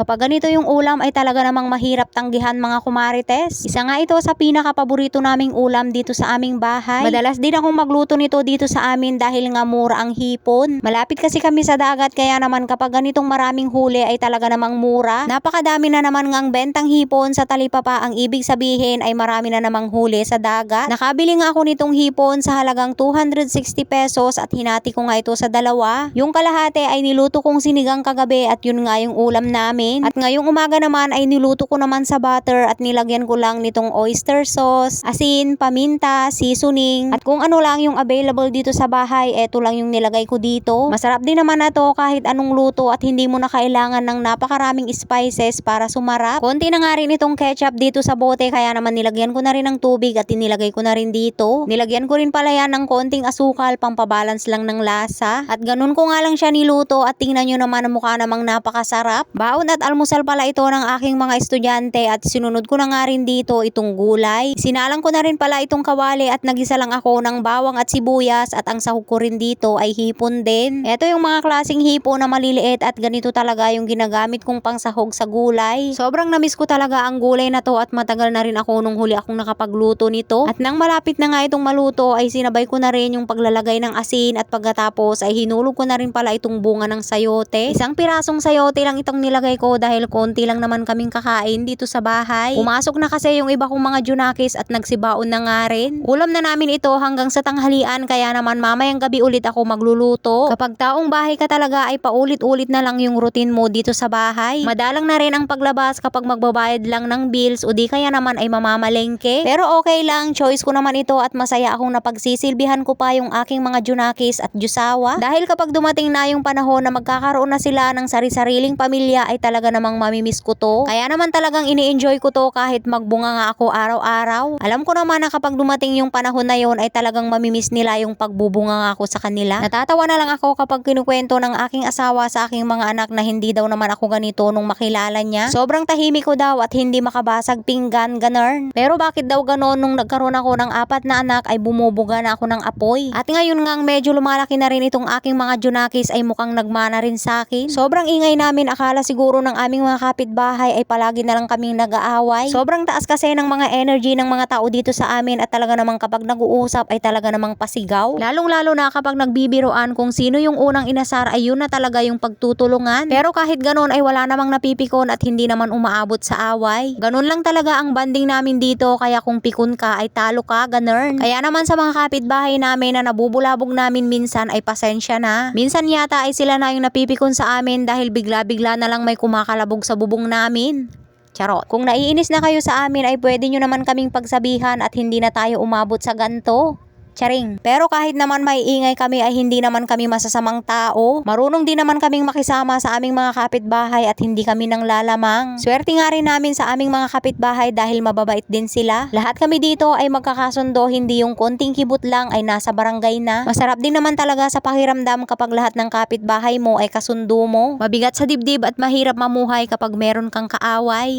Kapag ganito yung ulam ay talaga namang mahirap tanggihan mga kumarites. Isa nga ito sa pinaka-paborito naming ulam dito sa aming bahay. Madalas din akong magluto nito dito sa amin dahil nga mura ang hipon. Malapit kasi kami sa dagat kaya naman kapag ganitong maraming huli ay talaga namang mura. Napakadami na naman ngang bentang hipon sa talipapa ang ibig sabihin ay marami na namang huli sa dagat. Nakabili nga ako nitong hipon sa halagang 260 pesos at hinati ko nga ito sa dalawa. Yung kalahati ay niluto kong sinigang kagabi at yun nga yung ulam namin. At ngayong umaga naman ay niluto ko naman sa butter at nilagyan ko lang nitong oyster sauce, asin, paminta, seasoning at kung ano lang yung available dito sa bahay, eto lang yung nilagay ko dito. Masarap din naman na to kahit anong luto at hindi mo na kailangan ng napakaraming spices para sumarap. Konti na nga rin itong ketchup dito sa bote kaya naman nilagyan ko na rin ng tubig at inilagay ko na rin dito. Nilagyan ko rin pala yan ng konting asukal pampabalance lang ng lasa. At ganun ko nga lang siya niluto at tingnan nyo naman ang mukha namang napakasarap. Baon at almusal pala ito ng aking mga estudyante at sinunod ko na nga rin dito itong gulay. Sinalang ko na rin pala itong kawali at nagisa lang ako ng bawang at sibuyas at ang sahog ko rin dito ay hipon din. Ito yung mga klaseng hipon na maliliit at ganito talaga yung ginagamit kong pangsahog sa gulay. Sobrang namiss ko talaga ang gulay na to at matagal na rin ako nung huli akong nakapagluto nito. At nang malapit na nga itong maluto ay sinabay ko na rin yung paglalagay ng asin at pagkatapos ay hinulog ko na rin pala itong bunga ng sayote. Isang pirasong sayote lang itong nilagay ko dahil konti lang naman kaming kakain dito sa bahay. Pumasok na kasi yung iba kong mga junakis at nagsibaon na nga rin. Ulam na namin ito hanggang sa tanghalian kaya naman mamayang gabi ulit ako magluluto. Kapag taong bahay ka talaga ay paulit-ulit na lang yung routine mo dito sa bahay. Madalang na rin ang paglabas kapag magbabayad lang ng bills o di kaya naman ay mamamalengke. Pero okay lang, choice ko naman ito at masaya akong napagsisilbihan ko pa yung aking mga junakis at jusawa. Dahil kapag dumating na yung panahon na magkakaroon na sila ng sari-sariling pamilya ay talaga namang mamimiss ko to. Kaya naman talagang ini-enjoy ko to kahit magbunga nga ako araw-araw. Alam ko naman na kapag dumating yung panahon na yon ay talagang mamimiss nila yung pagbubunga nga ako sa kanila. Natatawa na lang ako kapag kinukwento ng aking asawa sa aking mga anak na hindi daw naman ako ganito nung makilala niya. Sobrang tahimik ko daw at hindi makabasag pinggan, ganern. Pero bakit daw ganon nung nagkaroon ako ng apat na anak ay bumubuga na ako ng apoy. At ngayon ngang medyo lumalaki na rin itong aking mga junakis ay mukhang nagmana rin sa akin. Sobrang ingay namin akala siguro ng aming mga kapitbahay ay palagi na lang kaming nag-aaway. Sobrang taas kasi ng mga energy ng mga tao dito sa amin at talaga namang kapag nag-uusap ay talaga namang pasigaw. Lalong lalo na kapag nagbibiroan kung sino yung unang inasar ay yun na talaga yung pagtutulungan. Pero kahit ganon ay wala namang napipikon at hindi naman umaabot sa away. Ganon lang talaga ang banding namin dito kaya kung pikon ka ay talo ka, ganern. Kaya naman sa mga kapitbahay namin na nabubulabog namin minsan ay pasensya na. Minsan yata ay sila na yung napipikon sa amin dahil bigla-bigla na lang may kumakalabog sa bubong namin. Charot. Kung naiinis na kayo sa amin ay pwede nyo naman kaming pagsabihan at hindi na tayo umabot sa ganto. Charing. Pero kahit naman may ingay kami ay hindi naman kami masasamang tao. Marunong din naman kaming makisama sa aming mga kapitbahay at hindi kami nang lalamang. Swerte nga rin namin sa aming mga kapitbahay dahil mababait din sila. Lahat kami dito ay magkakasundo hindi yung konting kibot lang ay nasa barangay na. Masarap din naman talaga sa pakiramdam kapag lahat ng kapitbahay mo ay kasundo mo. Mabigat sa dibdib at mahirap mamuhay kapag meron kang kaaway.